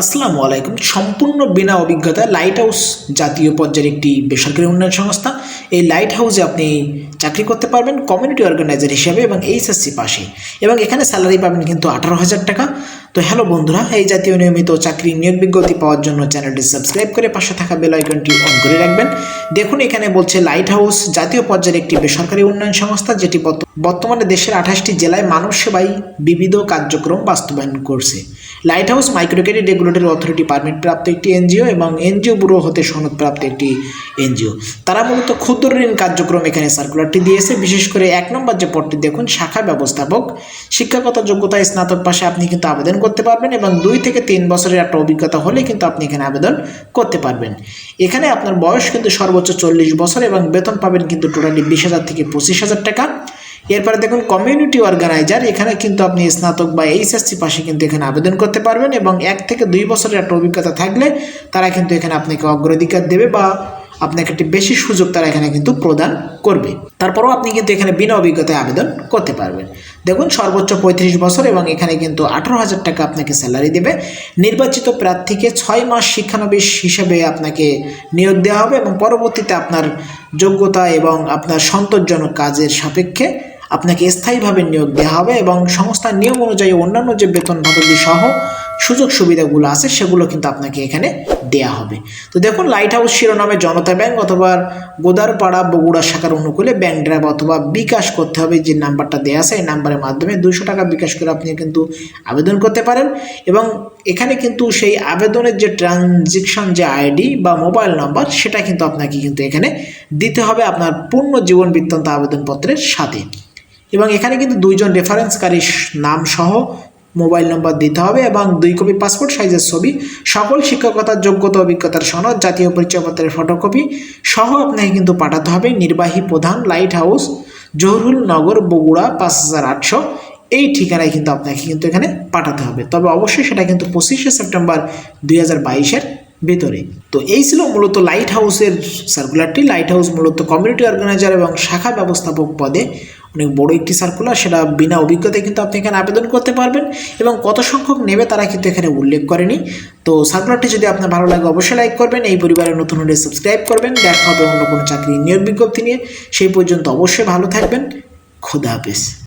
আসসালামু আলাইকুম। সম্পূর্ণ বিনা অভিজ্ঞতায় লাইট হাউস জাতীয় পর্যায়ের একটি বেসরকারি উন্নয়ন সংস্থা। এই লাইট হাউসে আপনি চাকরি করতে পারবেন কমিউনিটি অর্গানাইজার হিসাবে এবং এইচএসসি পাশে। এবং এখানে স্যালারি পাবেন কিন্তু আঠারো হাজার টাকা। তো হ্যালো বন্ধুরা, এই জাতীয় নিয়মিত চাকরি নিয়োগ বিজ্ঞপ্তি পাওয়ার জন্য চ্যানেলটি সাবস্ক্রাইব করে পাশে থাকা বেল আইকনটি অন করে রাখবেন। দেখুন, এখানে বলছে লাইট হাউস জাতীয় পর্যায়ের একটি বেসরকারি উন্নয়ন সংস্থা, যেটি বর্তমানে দেশের আঠাশটি জেলায় মানব সেবায় বিবিধ কার্যক্রম বাস্তবায়ন করছে। Light house micro credit regulatory authority permit প্রাপ্ত একটি এনজিও এবং এনজিও ব্যুরো হতে সনদপ্রাপ্ত একটি এনজিও। তারা মূলত ক্ষুদ্র ঋণ কার্যক্রম এখানে সার্কুলারটি দিয়েছে। বিশেষ করে এক নম্বর যে পদটি দেখুন, শাখা ব্যবস্থাপক। শিক্ষাগত যোগ্যতা স্নাতক পাশে আপনি কিন্তু আবেদন করতে পারবেন এবং দুই থেকে তিন বছরের একটা অভিজ্ঞতা হলে কিন্তু আপনি এখানে আবেদন করতে পারবেন। এখানে আপনার বয়স কিন্তু সর্বোচ্চ চল্লিশ বছর এবং বেতন পাবেন কিন্তু টোটালি বিশ হাজার থেকে পঁচিশ হাজার টাকা। এরপরে দেখুন কমিউনিটি অর্গানাইজার এখানে কিন্তু আপনি স্নাতক বা এইচএসসি পাশে কিন্তু এখানে আবেদন করতে পারবেন এবং এক থেকে দুই বছরের একটা অভিজ্ঞতা থাকলে তারা কিন্তু এখানে আপনাকে অগ্রাধিকার দেবে বা আপনাকে একটি বেশি সুযোগ তারা এখানে কিন্তু প্রদান করবে। তারপরেও আপনি কিন্তু এখানে বিনা অভিজ্ঞতায় আবেদন করতে পারবেন। দেখুন, সর্বোচ্চ পঁয়ত্রিশ বছর এবং এখানে কিন্তু আঠারো হাজার টাকা আপনাকে স্যালারি দেবে। নির্বাচিত প্রার্থীকে ছয় মাস শিক্ষানবিশ হিসেবে আপনাকে নিয়োগ দেওয়া হবে এবং পরবর্তীতে আপনার যোগ্যতা এবং আপনার সন্তোষজনক কাজের সাপেক্ষে আপনাকে স্থায়ীভাবে নিয়োগ দেওয়া হবে এবং সংস্থার নিয়ম অনুযায়ী অন্যান্য যে বেতন ভাতাদি সহ সুযোগ সুবিধাগুলো আছে, সেগুলো কিন্তু আপনাকে এখানে দেয়া হবে। তো দেখুন লাইট হাউস শিরোনামে জনতা ব্যাংক অথবা গোদারপাড়া বগুড়া শাখার অনুকূলে ব্যাংক ড্রাইভ অথবা বিকাশ করতে হবে। যে নাম্বারটা দেওয়া আছে, এই নাম্বারের মাধ্যমে দুশো টাকা বিকাশ করে আপনি কিন্তু আবেদন করতে পারেন এবং এখানে কিন্তু সেই আবেদনের যে ট্রানজেকশন, যে আইডি বা মোবাইল নাম্বার, সেটা কিন্তু আপনাকে কিন্তু এখানে দিতে হবে। আপনার পূর্ণ জীবন বৃত্তান্ত আবেদনপত্রের সাথে। এবং এখানে কিন্তু দুইজন রেফারেন্সকারী নাম সহ মোবাইল নম্বর দিতে হবে এবং দুই কপি পাসপোর্ট সাইজের ছবি, সকল শিক্ষকতার যোগ্যতা, অভিজ্ঞতার সনদ, জাতীয় পরিচয়পত্রের ফটোকপি সহ আপনাকে কিন্তু পাঠাতে হবে নির্বাহী প্রধান লাইট হাউস জহুরুল নগর, বগুড়া পাঁচ হাজার আটশো। এই ঠিকানায় কিন্তু আপনাকে কিন্তু এখানে পাঠাতে হবে। তবে অবশ্যই সেটা কিন্তু পঁচিশে সেপ্টেম্বর দুই হাজার বাইশের ভেতরে। তো এই ছিল মূলত লাইট হাউসের সার্কুলারটি লাইট হাউস মূলত কমিউনিটি অর্গানাইজার এবং শাখা ব্যবস্থাপক পদে। অনেক বড় একটি সার্কুলার সেটা বিনা অভিজ্ঞতায় কিন্তু আপনি এখানে আবেদন করতে পারবেন এবং কত সংখ্যক নেবে তারা কিন্তু এখানে উল্লেখ করেনি। তো সার্কুলারটি যদি আপনার ভালো লাগে অবশ্যই লাইক করবেন। এই পরিবারের নতুন হলে সাবস্ক্রাইব করবেন। দেখা হবে অন্য কোনো চাকরি নিয়োগ বিজ্ঞপ্তি নিয়ে। সেই পর্যন্ত অবশ্যই ভালো থাকবেন। খোদা হাফেজ।